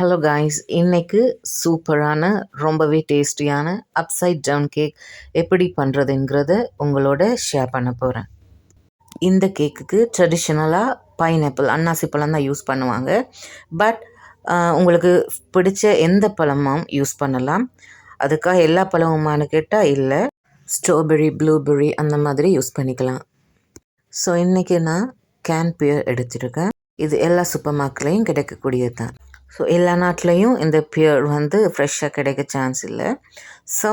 Hello guys இன்றைக்கு சூப்பரான ரொம்பவே டேஸ்டியான அப்சைட் டவுன் கேக் எப்படி பண்ணுறதுங்கிறத உங்களோட ஷேர் பண்ண போகிறேன் இந்த கேக்குக்கு ட்ரெடிஷ்னலாக பைனாப்பிள் அன்னாசி பழம் தான் யூஸ் பண்ணுவாங்க. பட் உங்களுக்கு பிடிச்ச எந்த பழமும் யூஸ் பண்ணலாம். அதுக்காக எல்லா பழமுமானு கேட்டால் இல்லை. ஸ்ட்ராபெரி ப்ளூபெர்ரி அந்த மாதிரி யூஸ் பண்ணிக்கலாம். ஸோ இன்றைக்கி நான் கேன் பியர் எடுத்துருக்கேன். இது எல்லா சூப்பர் மார்க்கெட்லேயும் கிடைக்கக்கூடியது தான் ஸோ எல்லா நாட்டிலையும் இந்த பியர் வந்து ஃப்ரெஷ்ஷாக கிடைக்க சான்ஸ் இல்லை. ஸோ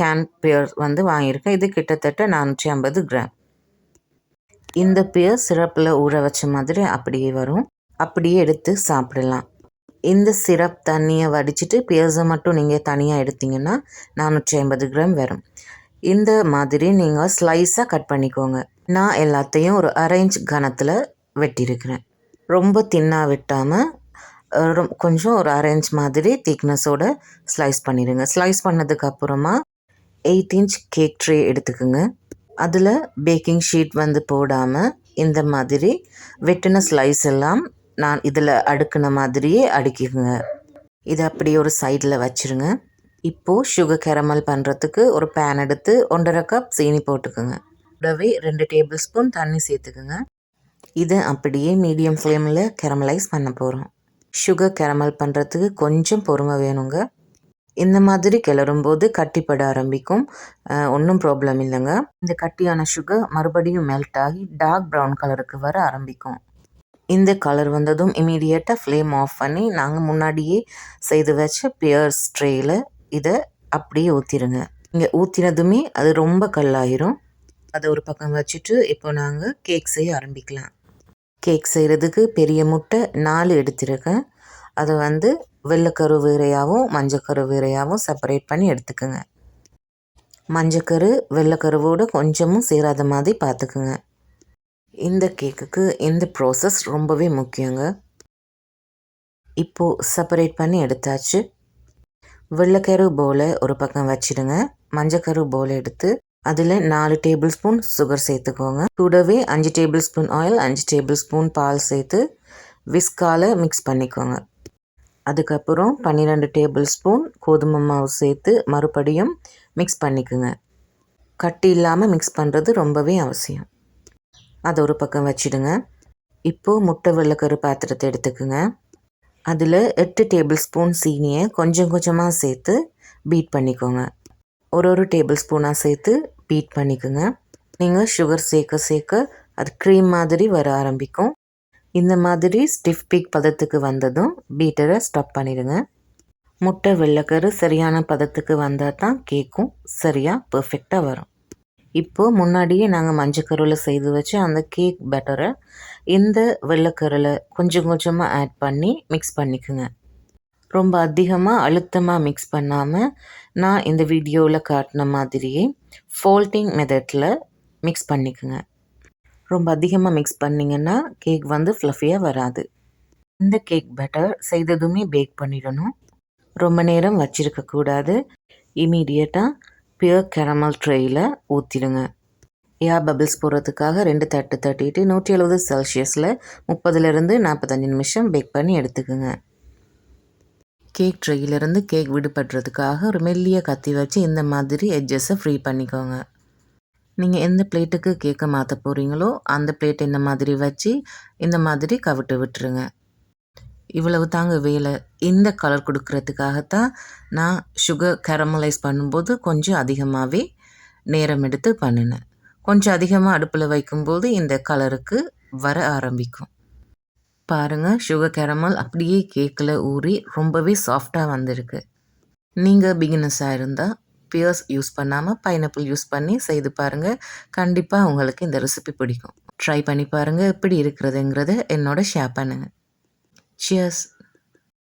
கேன் பியர் வந்து வாங்கியிருக்கேன். இது கிட்டத்தட்ட நானூற்றி ஐம்பது கிராம் இந்த பியர் சிரப்பில் ஊற வச்ச மாதிரி அப்படியே வரும். அப்படியே எடுத்து சாப்பிடலாம். இந்த சிரப் தண்ணியை வடிச்சிட்டு பியர்ஸை மட்டும் நீங்கள் தனியாக எடுத்தீங்கன்னா நானூற்றி ஐம்பது கிராம் வரும். இந்த மாதிரி நீங்கள் ஸ்லைஸாக கட் பண்ணிக்கோங்க. நான் எல்லாத்தையும் ஒரு அரேஞ்ச் கனத்தில் வெட்டியிருக்கிறேன். ரொம்ப தின்னாக வெட்டாமல் கொஞ்சம் ஒரு அரேஞ்ச் மாதிரி திக்னஸோட ஸ்லைஸ் பண்ணிடுங்க. ஸ்லைஸ் பண்ணதுக்கப்புறமா எயிட் இன்ச் கேக் ட்ரே எடுத்துக்கோங்க. அதில் பேக்கிங் ஷீட் வந்து போடாமல் இந்த மாதிரி வெட்டின ஸ்லைஸ் எல்லாம் நான் இதில் அடுக்கின மாதிரியே அடுக்கிக்குங்க. இதை அப்படியே ஒரு சைடில் வச்சுருங்க. இப்போது சுகர் கேரமல் பண்ணுறதுக்கு ஒரு பேன் எடுத்து ஒன்றரை கப் சீனி போட்டுக்கோங்க. கூடவே ரெண்டு டேபிள் ஸ்பூன் தண்ணி சேர்த்துக்குங்க. இதை அப்படியே மீடியம் ஃப்ளேமில் கேரமலைஸ் பண்ண போகிறோம் சுகர் கேரமல் பண்ணுறதுக்கு கொஞ்சம் பொறுமை வேணுங்க. இந்த மாதிரி கிளறும்போது கட்டிப்பட ஆரம்பிக்கும். ஒன்றும் ப்ராப்ளம் இல்லைங்க. இந்த கட்டியான சுகர் மறுபடியும் மெல்ட் ஆகி டார்க் ப்ரௌன் கலருக்கு வர ஆரம்பிக்கும். இந்த கலர் வந்ததும் இமீடியட்டாக ஃப்ளேம் ஆஃப் பண்ணி நாங்கள் முன்னாடியே செய்து வச்ச பியர்ஸ் ட்ரேயில் இதை அப்படியே ஊற்றிடுங்க இங்கே ஊற்றினதுமே அது ரொம்ப கல்லாயிரும். அதை ஒரு பக்கம் வச்சுட்டு இப்போ நாங்கள் கேக் செய்ய ஆரம்பிக்கலாம். கேக் செய்கிறதுக்கு பெரிய முட்டை நாலு எடுத்திருக்கேன். அதை வந்து வெள்ளைக்கரு வீரையாகவும் மஞ்சக்கரு வீரையாகவும் செப்பரேட் பண்ணி எடுத்துக்கோங்க. மஞ்சக்கரு வெள்ளைக்கருவோடு கொஞ்சமும் சேராத மாதிரி பார்த்துக்குங்க இந்த கேக்குக்கு இந்த ப்ராசஸ் ரொம்பவே முக்கியங்க. இப்போது செப்பரேட் பண்ணி எடுத்தாச்சு. வெள்ளைக்கரு போலை ஒரு பக்கம் வச்சிடுங்க. மஞ்சக்கரு போலை எடுத்து அதில் நாலு டேபிள் ஸ்பூன் சுகர் சேர்த்துக்கோங்க. கூடவே அஞ்சு டேபிள் ஸ்பூன் ஆயில் அஞ்சு டேபிள் ஸ்பூன் பால் சேர்த்து விஸ்கால் மிக்ஸ் பண்ணிக்கோங்க. அதுக்கப்புறம் பன்னிரெண்டு டேபிள் ஸ்பூன் கோதுமை மாவு சேர்த்து மறுபடியும் மிக்ஸ் பண்ணிக்கோங்க. கட்டி இல்லாமல் மிக்ஸ் பண்ணுறது ரொம்பவே அவசியம். அதை ஒரு பக்கம் வச்சிடுங்க. இப்போது முட்டை வெள்ளைக்கரு பாத்திரத்தை எடுத்துக்குங்க. அதில் எட்டு டேபிள் ஸ்பூன் சீனியை கொஞ்சம் கொஞ்சமாக சேர்த்து பீட் பண்ணிக்கோங்க. ஒரு ஒரு டேபிள் ஸ்பூனாக சேர்த்து பீட் பண்ணிக்கோங்க. நீங்கள் சுகர் சேர்க்க சேர்க்க அது க்ரீம் மாதிரி வர ஆரம்பிக்கும். இந்த மாதிரி ஸ்டிஃப் பீக் பதத்துக்கு வந்ததும் பீட்டரை ஸ்டாப் பண்ணிடுங்க. முட்டை வெள்ளைக்கரு சரியான பதத்துக்கு வந்தால் தான் கேக்கும். சரியாக பர்ஃபெக்டாக வரும். இப்போது முன்னாடியே நாங்கள் மஞ்சக்கருவில் செய்து வச்சு அந்த கேக் பேட்டரை இந்த வெள்ளைக்கருவில் கொஞ்சம் கொஞ்சமாக ஆட் பண்ணி மிக்ஸ் பண்ணிக்கோங்க. ரொம்ப அதிகமாக அழுத்தமாக மிக்ஸ் பண்ணாமல் நான் இந்த வீடியோவில் காட்டின மாதிரியே ஃபோல்டிங் மெத்தடில் மிக்ஸ் பண்ணிக்கோங்க. ரொம்ப அதிகமாக மிக்ஸ் பண்ணிங்கன்னா கேக் வந்து ஃப்ளஃபியாக வராது. இந்த கேக் பேட்டர் செய்ததுமே பேக் பண்ணிடணும். ரொம்ப நேரம் வச்சிருக்கக்கூடாது இமீடியட்டாக பியர் கேரமல் ட்ரேயில் ஊற்றிடுங்க ஏர் பபிள்ஸ் போடுறதுக்காக ரெண்டு தட்டு தட்டிட்டு நூற்றி எழுபது செல்சியஸில் முப்பதுலேருந்து நாற்பத்தஞ்சு நிமிஷம் பேக் பண்ணி எடுத்துக்கோங்க. கேக் ட்ரையிலேருந்து கேக் விடுபடுறதுக்காக ஒரு மெல்லிய கத்தி வச்சு இந்த மாதிரி எட்ஜஸை ஃப்ரீ பண்ணிக்கோங்க. நீங்கள் எந்த பிளேட்டுக்கு கேக்கை மாற்ற போகிறீங்களோ அந்த பிளேட் இந்த மாதிரி வச்சு இந்த மாதிரி கவிட்டு விட்டுருங்க. இவ்வளவு தாங்க வேலை. இந்த கலர் கொடுக்கறதுக்காகத்தான் நான் சுகர் கேரமலைஸ் பண்ணும்போது கொஞ்சம் அதிகமாகவே நேரம் எடுத்து பண்ணினேன். கொஞ்சம் அதிகமாக அடுப்பில் வைக்கும்போது இந்த கலருக்கு வர ஆரம்பிக்கும். பாருங்கள் சுகர் கேரமல் அப்படியே கேக்கில் ஊறி ரொம்பவே சாஃப்டாக வந்திருக்கு. நீங்கள் பிகினஸாக இருந்தால் பியர்ஸ் யூஸ் பண்ணாமல் பைனாப்பிள் யூஸ் பண்ணி செய்து பாருங்கள் கண்டிப்பாக உங்களுக்கு இந்த ரெசிபி பிடிக்கும். ட்ரை பண்ணி பாருங்கள் எப்படி இருக்கிறதுங்கிறத என்னோட ஷேர் பண்ணுங்கள் சியர்ஸ்